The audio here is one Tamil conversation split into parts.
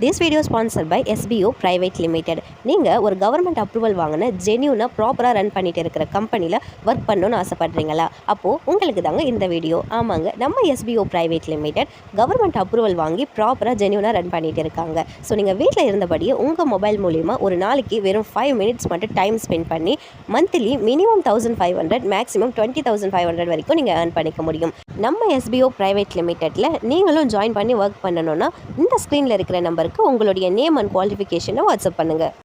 This video is sponsored by SBO Private Limited. நீங்கள் ஒரு கவர்மெண்ட் அப்ரூவல் வாங்கின ஜென்யூனாக ப்ராப்பராக ரன் பண்ணிட்டு இருக்கிற கம்பெனியில் ஒர்க் பண்ணணும்னு ஆசைப்பட்றீங்களா? அப்போது உங்களுக்கு தாங்க இந்த வீடியோ ஆமாங்க நம்ம SPO private limited government approval வாங்கி ப்ராப்பராக ஜென்யூனாக ரன் பண்ணிட்டு இருக்காங்க. ஸோ நீங்கள் வீட்டில் இருந்தபடியே உங்கள் மொபைல் மூலிமா ஒரு நாளைக்கு வெறும் ஃபைவ் மினிட்ஸ் மட்டும் டைம் ஸ்பெண்ட் பண்ணி monthly minimum thousand five hundred maximum twenty thousand five hundred வரைக்கும் நீங்கள் ஏர்ன் பண்ணிக்க முடியும். நம்ம எஸ்பிஓ ப்ரைவேட் லிமிடெட்டில் நீங்களும் ஜாயின் பண்ணி ஒர்க் பண்ணணும்னா இந்த ஸ்க்ரீனில் இருக்கிற நம்பருக்கு உங்களுடைய நேம் அண்ட் குவாலிஃபிகேஷனை வாட்ஸ்அப் பண்ணுங்கள்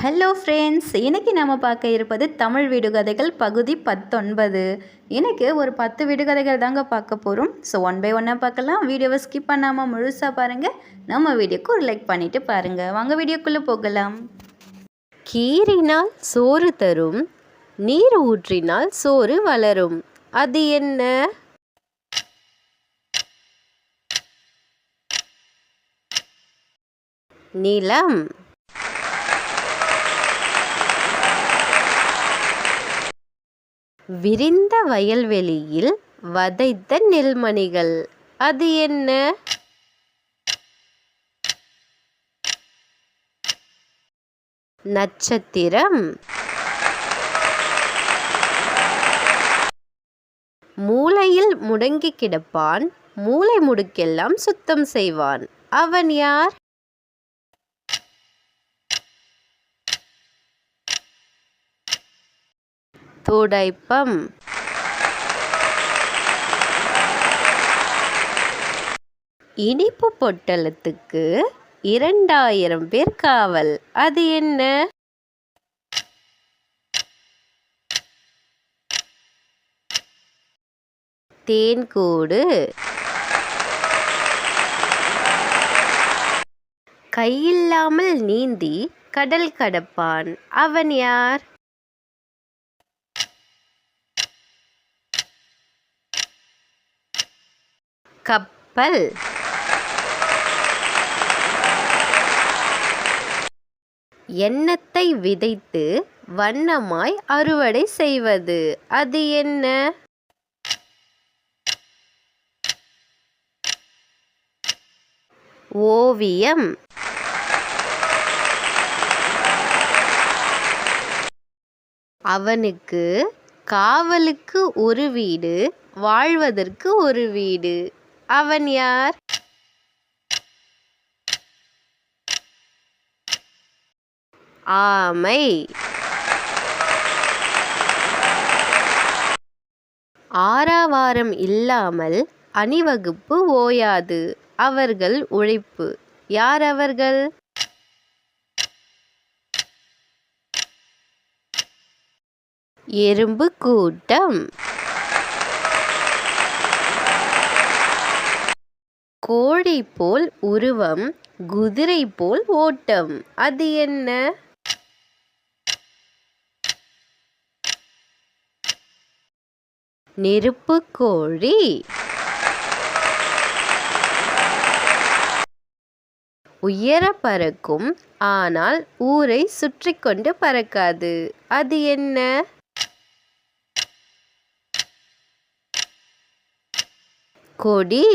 ஹலோ ஃப்ரெண்ட்ஸ் இன்றைக்கி நம்ம பார்க்க இருப்பது தமிழ் விடுகதைகள் பகுதி பத்தொன்பது. இன்றைக்கி ஒரு பத்து விடுகதைகள் தாங்க பார்க்க போகிறோம் ஸோ ஒன் பை ஒன்னாக பார்க்கலாம். வீடியோவை ஸ்கிப் பண்ணாமல் முழுசாக பாருங்கள் நம்ம வீடியோக்கு ஒரு லைக் பண்ணிவிட்டு பாருங்கள் வாங்க வீடியோக்குள்ளே போகலாம். கீறினால் சோறு தரும் நீர் ஊற்றினால் சோறு வளரும். அது என்ன? நிலம். விரிந்த வயல்வெளியில் வதைத்த நெல்மணிகள். அது என்ன? நட்சத்திரம். மூலையில் முடங்கி கிடப்பான். மூளை முடுக்கெல்லாம் சுத்தம் செய்வான். அவன் யார்? துடைப்பம். இனிப்பு பொட்டலத்துக்கு இரண்டாயிரம் பேர் காவல். அது என்ன? தேன்கூடு கையில்லாமல் நீந்தி கடல் கடப்பான். அவன் யார்? கப்பல். எண்ணத்தை விதைத்து வண்ணமாய் அறுவடை செய்வது. அது என்ன? ஓவியம். அவனுக்கு காவலுக்கு ஒரு வீடு வாழ்வதற்கு ஒரு வீடு. அவன் யார்? ஆமை. ஆறாவாரம் இல்லாமல் அணிவகுப்பு ஓயாது. அவர்கள் உழைப்பு. யார் அவர்கள்? எறும்பு கூட்டம் கோழி போல் உருவம் குதிரை போல் ஓட்டம். அது என்ன? நெருப்பு கோழி. உயர பறக்கும் ஆனால் ஊரை சுற்றி கொண்டு பறக்காது. அது என்ன? கொடி.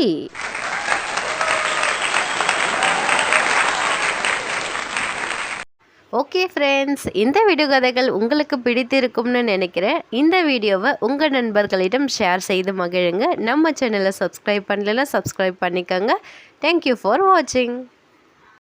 ஓகே ஃப்ரெண்ட்ஸ் இந்த வீடியோ கதைகள் உங்களுக்கு பிடித்திருக்கும்னு நினைக்கிறேன். இந்த வீடியோவை உங்கள் நண்பர்களிடம் ஷேர் செய்து மகிழுங்க. நம்ம சேனலை சப்ஸ்கிரைப் பண்ணலைன்னா சப்ஸ்கிரைப் பண்ணிக்கோங்க. தேங்க்யூ ஃபார் வாட்சிங்